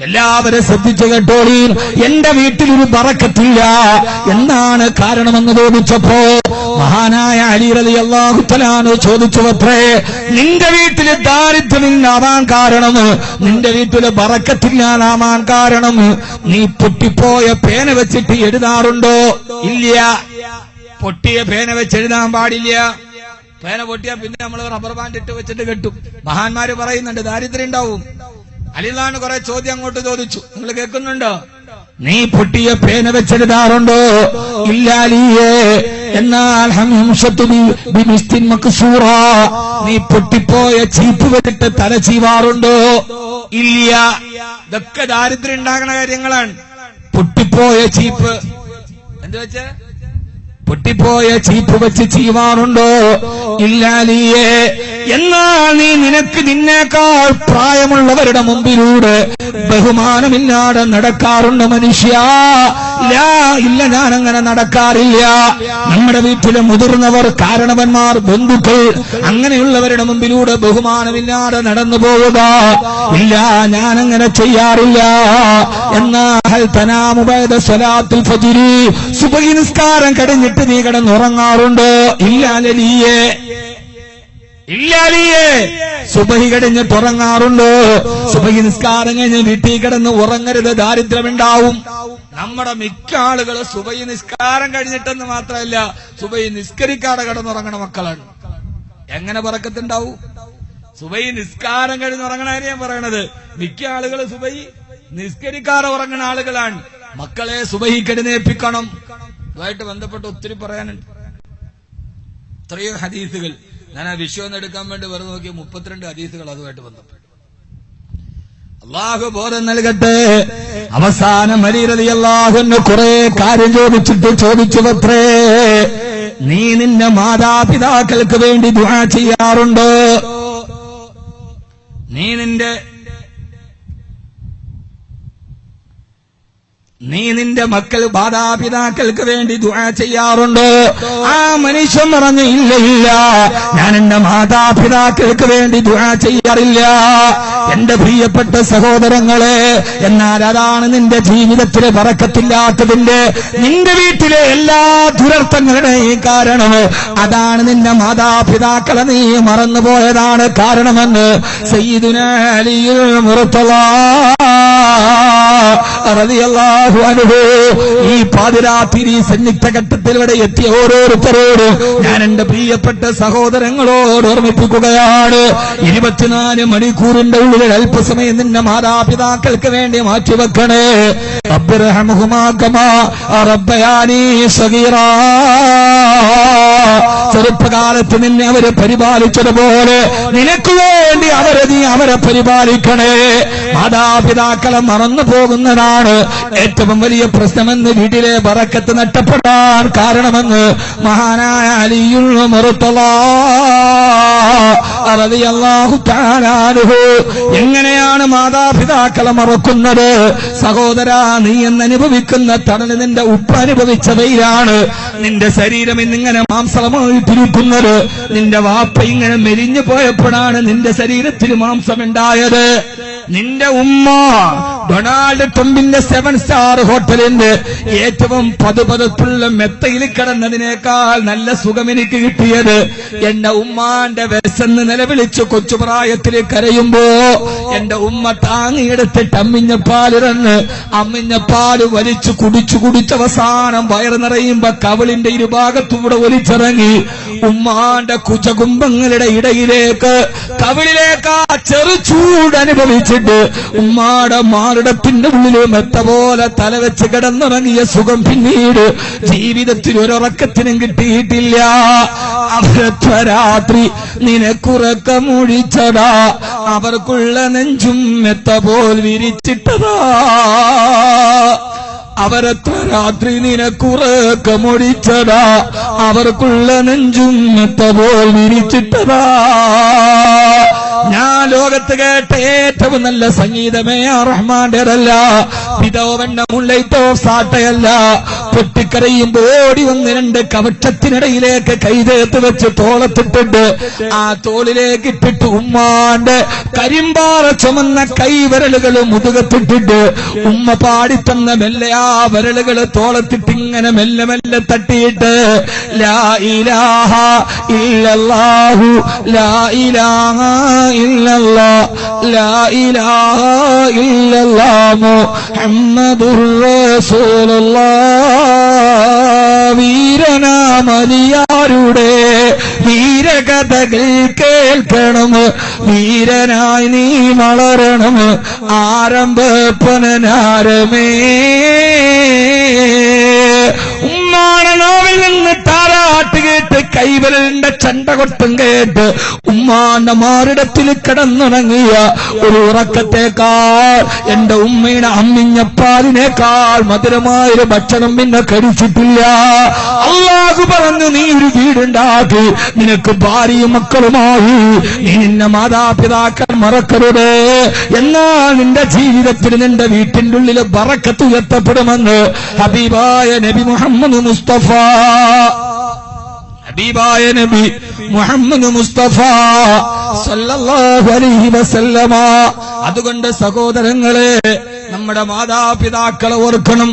എല്ലാവരും ശ്രദ്ധിച്ചു കേട്ടോളി. എന്റെ വീട്ടിലൊരു പറക്കത്തില്ല എന്താണ് കാരണമെന്ന് ചോദിച്ചപ്പോ മഹാനായ അലിറലി അള്ളാഹുത്തലാനോ ചോദിച്ചു അത്രേ നിന്റെ വീട്ടിൽ ദാരിദ്ര്യമില്ലാവാൻ കാരണം നിന്റെ വീട്ടിൽ പറക്കത്തില്ലാതാവാൻ കാരണം നീ പൊട്ടിപ്പോയ പേന വെച്ചിട്ട് എഴുതാറുണ്ടോ? ഇല്ല. പൊട്ടിയ പേന വെച്ച് എഴുതാൻ പാടില്ല. പേന പൊട്ടിയാ പിന്നെ നമ്മൾ റബ്ബർ ബാൻഡ് ഇട്ട് വെച്ചിട്ട് കെട്ടും. മഹാന്മാര് പറയുന്നുണ്ട് ദാരിദ്ര്യം ഉണ്ടാവും. അലിതാണ് കുറെ ചോദ്യം അങ്ങോട്ട് ചോദിച്ചു. നിങ്ങൾ കേൾക്കുന്നുണ്ടോ? നീ പൊട്ടിയ പേന വെച്ചെഴുതാറുണ്ടോ? ഇല്ലാലിയേ എന്നാൽ. നീ പൊട്ടിപ്പോയ ചീപ്പ് വെച്ചിട്ട് തല ചീവാറുണ്ടോ? ഇല്ല. ഇതൊക്കെ ദാരിദ്ര്യം ഉണ്ടാകുന്ന കാര്യങ്ങളാണ്. പൊട്ടിപ്പോയ ചീപ്പ്. എന്ത് വെച്ച്? പൊട്ടിപ്പോയ ചീപ്പ് വെച്ച് ചീവാറുണ്ടോ? ഇല്ലാലിയേ എന്നാൽ നീ നിനക്ക് നിന്നേക്കാൾ പ്രായമുള്ളവരുടെ മുമ്പിലൂടെ ബഹുമാനമില്ലാതെ നടക്കാറുണ്ട് മനുഷ്യ. ഇല്ല ഞാൻ അങ്ങനെ നടക്കാറില്ല. നമ്മുടെ വീട്ടിലെ മുതിർന്നവർ കാരണവന്മാർ ബന്ധുക്കൾ അങ്ങനെയുള്ളവരുടെ മുമ്പിലൂടെ ബഹുമാനമില്ലാതെ നടന്നു പോവുക. ഇല്ല ഞാൻ അങ്ങനെ ചെയ്യാറില്ല എന്നാൽ തനാമുബൈദ സുബഹി നിസ്കാരം കഴിഞ്ഞിട്ട് നീ കിടന്നുറങ്ങാറുണ്ടോ? ഇല്ല ലലിയേ. ഇല്ലാലിയേ. സുബഹി കഴിഞ്ഞ് തുറങ്ങാറുണ്ടോ? സുബഹി നിസ്കാരം കഴിഞ്ഞ് വീട്ടിൽ കിടന്ന് ഉറങ്ങരുത്. ദാരിദ്ര്യമുണ്ടാവും. നമ്മുടെ മിക്ക ആളുകൾ സുബഹി നിസ്കാരം കഴിഞ്ഞിട്ടെന്ന് മാത്രമല്ല സുബഹി നിസ്കരിക്കാതെ കിടന്നുറങ്ങണ മക്കളാണ്. എങ്ങനെ പറക്കത്തുണ്ടാവും? സുബൈ നിസ്കാരം കഴിഞ്ഞ് ഉറങ്ങണ ഞാൻ പറയണത് മിക്ക ആളുകൾ സുബൈ നിസ്കരിക്കാതെ ഉറങ്ങുന്ന ആളുകളാണ്. മക്കളെ സുബൈ കെടുന്നേൽപ്പിക്കണം. ഇതുമായിട്ട് ബന്ധപ്പെട്ട് ഒത്തിരി പറയാനുണ്ട്. ഇത്രയും ഹദീസുകൾ. ഞാൻ ആ വിഷയം എടുക്കാൻ വേണ്ടി വെറുതെ നോക്കിയ മുപ്പത്തിരണ്ട് അതീസുകൾ അതുമായിട്ട് ബന്ധപ്പെട്ടു. അള്ളാഹു ബോധം നൽകട്ടെ. അവസാനം അലീറതി അള്ളാഹുന്ന് കുറെ കാര്യം ചോദിച്ചിട്ട് ചോദിച്ചു പത്രേ നീ നിന്റെ മാതാപിതാക്കൾക്ക് വേണ്ടി ദുആ ചെയ്യാറുണ്ടോ? നീ നിന്റെ നീ നിന്റെ മക്കൾ മാതാപിതാക്കൾക്ക് വേണ്ടി ദുആ ചെയ്യാറുണ്ടോ? ആ മനുഷ്യൻ പറഞ്ഞു ഇല്ല ഇല്ല ഞാൻ എന്റെ മാതാപിതാക്കൾക്ക് വേണ്ടി ദുആ ചെയ്യാറില്ല. എന്റെ പ്രിയപ്പെട്ട സഹോദരങ്ങളെ എന്നാൽ അതാണ് നിന്റെ ജീവിതത്തിലെ പറക്കത്തില്ലാത്തതിന്റെ നിന്റെ വീട്ടിലെ എല്ലാ ദുരർത്ഥങ്ങളുടെയും കാരണം. അതാണ് നിന്റെ മാതാപിതാക്കളെ നീ മറന്നുപോയതാണ് കാരണമെന്ന് സയ്യിദുന അലിയുൽ അൻഹു. ഈ പാതിരാത്രി സന്നിഗ്ധ ഘട്ടത്തിൽ ഇവിടെ എത്തിയ ഓരോരുത്തരോട് ഞാൻ എന്റെ പ്രിയപ്പെട്ട സഹോദരങ്ങളോട് ഓർമ്മിപ്പിക്കുകയാണ്. ഇരുപത്തിനാല് മണിക്കൂറിന്റെ ഉള്ളിൽ അല്പസമയം നിന്റെ മാതാപിതാക്കൾക്ക് വേണ്ടി മാറ്റിവെക്കണേ ചെറുപ്പകാലത്ത് നിന്നെ അവരെ പരിപാലിച്ചതുപോലെ നിനക്ക് വേണ്ടി അവരെ നീ അവരെ പരിപാലിക്കണേ. മാതാപിതാക്കളെ മറന്നു പോകുന്നതാണ് ഏറ്റവും വലിയ പ്രശ്നമെന്ന് വീട്ടിലെ പറക്കത്ത് നഷ്ടപ്പെടാൻ കാരണമെന്ന് മഹാനായ അലിയുൾ എങ്ങനെയാണ് മാതാപിതാക്കളെ മറക്കുന്നത്? സഹോദര നീ എന്നനുഭവിക്കുന്ന തണൽ നിന്റെ ഉപ്പ് നിന്റെ ശരീരം ഇന്നിങ്ങനെ മാംസമായിട്ടിരിക്കുന്നത് നിന്റെ വാപ്പ ഇങ്ങനെ മെലിഞ്ഞു പോയപ്പോഴാണ് നിന്റെ ശരീരത്തിൽ മാംസമുണ്ടായത്. നിന്റെ ഉമ്മ ഡൊണാൾഡ് ട്രംപിന്റെ സെവൻ സ്റ്റാർ ഹോട്ടലിന്റെ ഏറ്റവും പതുപതുപ്പുള്ള മെത്തയിൽ കിടന്നതിനേക്കാൾ നല്ല സുഖം എനിക്ക് കിട്ടിയത്. എന്റെ ഉമ്മാന്റെ വിശന്ന് നിലവിളിച്ച് കൊച്ചുപ്രായത്തിൽ കരയുമ്പോ എന്റെ ഉമ്മ താങ്ങിയെടുത്തിട്ട് അമ്മിഞ്ഞ പാലിറന്ന് അമ്മിഞ്ഞ പാൽ വലിച്ചു കുടിച്ചു കുടിച്ചവസാനം വയറ് നിറയുമ്പോ കവളിന്റെ ഇരുഭാഗത്തൂടെ ഒലിച്ചിറങ്ങി ഉമ്മാന്റെ കുചകുംബങ്ങളുടെ ഇടയിലേക്ക് കവിളിലേക്ക് ചെറു ചൂട് അനുഭവിച്ചിട്ട് ഉമ്മാടെ മാറിടത്തിന്റെ ഉള്ളിലേ മെത്ത പോലെ തലവെച്ച് കിടന്നിറങ്ങിയ സുഖം പിന്നീട് ജീവിതത്തിൽ ഒരുറക്കത്തിനും കിട്ടിയിട്ടില്ല. അവരത്വ രാത്രി നിനക്കുറക്കമൊഴിച്ചതാ അവർക്കുള്ള നെഞ്ചും മെത്ത പോൽ വിരിച്ചിട്ടതാ. അവരത്ര രാത്രി നിനക്കുറക്കമൊഴിച്ചതാ അവർക്കുള്ള നെഞ്ചും മെത്ത പോൽ വിരിച്ചിട്ടതാ. ഞാൻ ലോകത്ത് കേട്ട ഏറ്റവും നല്ല സംഗീതമേ റഹ്മാന്റേതല്ല. പിതോവന്റെ മുള്ളൈത്തോ സാട്ടയല്ല പൊട്ടിക്കരയുമ്പോ ഓടി വന്ന് രണ്ട് കവറ്റത്തിനിടയിലേക്ക് കൈതേത്ത് വെച്ച് തോളത്തിട്ടുണ്ട് ആ തോളിലേക്ക് ഇട്ടിട്ട് ഉമ്മാന്റെ കരിമ്പാറ ചുമന്ന കൈവിരലുകൾ മുതുകത്തിട്ടിട്ട് ഉമ്മ പാടിത്തന്ന മെല്ലെ ആ വിരലുകൾ തോളത്തിട്ട് ഇങ്ങനെ മെല്ലെ മെല്ലെ തട്ടിയിട്ട് ലാ ഇലാഹ ഇല്ലല്ലാഹു ലാ ഇലാഹ ഇല്ലല്ലാ ലാ ഇലാഹ ഇല്ലല്ലാ വീരനാമലിയാരുടെ വീരകഥകൾ കേൾക്കണം. വീരനായി നീ വളരണം. ആരംഭപ്പനാരമേ ഉമ്മാടെ നോവിൽ നിന്ന് കൈവരലിന്റെ ചണ്ട കൊട്ടും ഉമ്മാന്റെ മാറിടത്തിൽ കിടന്നുണങ്ങിയ ഒരു ഉറക്കത്തേക്കാൾ എന്റെ ഉമ്മയുടെ അമ്മിഞ്ഞപ്പാലിനേക്കാൾ മധുരമായൊരു ഭക്ഷണം പിന്നെ കഴിച്ചിട്ടില്ല. അള്ളാഹു പറഞ്ഞു നീ ഒരു വീടുണ്ടാക്കി നിനക്ക് ഭാര്യയും മക്കളുമായി നീ നിന്നെ മാതാപിതാക്കൾ മറക്കരുത്. എന്നാൽ നിന്റെ ജീവിതത്തിൽ നിന്റെ വീട്ടിന്റെ ഉള്ളിൽ ബറക്കത്ത് ഉയർത്തപ്പെടുമെന്ന് ഹബീബായ നബി മുഹമ്മദ് മുസ്തഫ ഹബീബായ നബി മുഹമ്മദ് മുസ്തഫ സല്ലല്ലാഹു അലൈഹി വസല്ലമ. അതുകൊണ്ട് സഹോദരങ്ങളെ നമ്മുടെ മാതാപിതാക്കളെ ഓർക്കണം.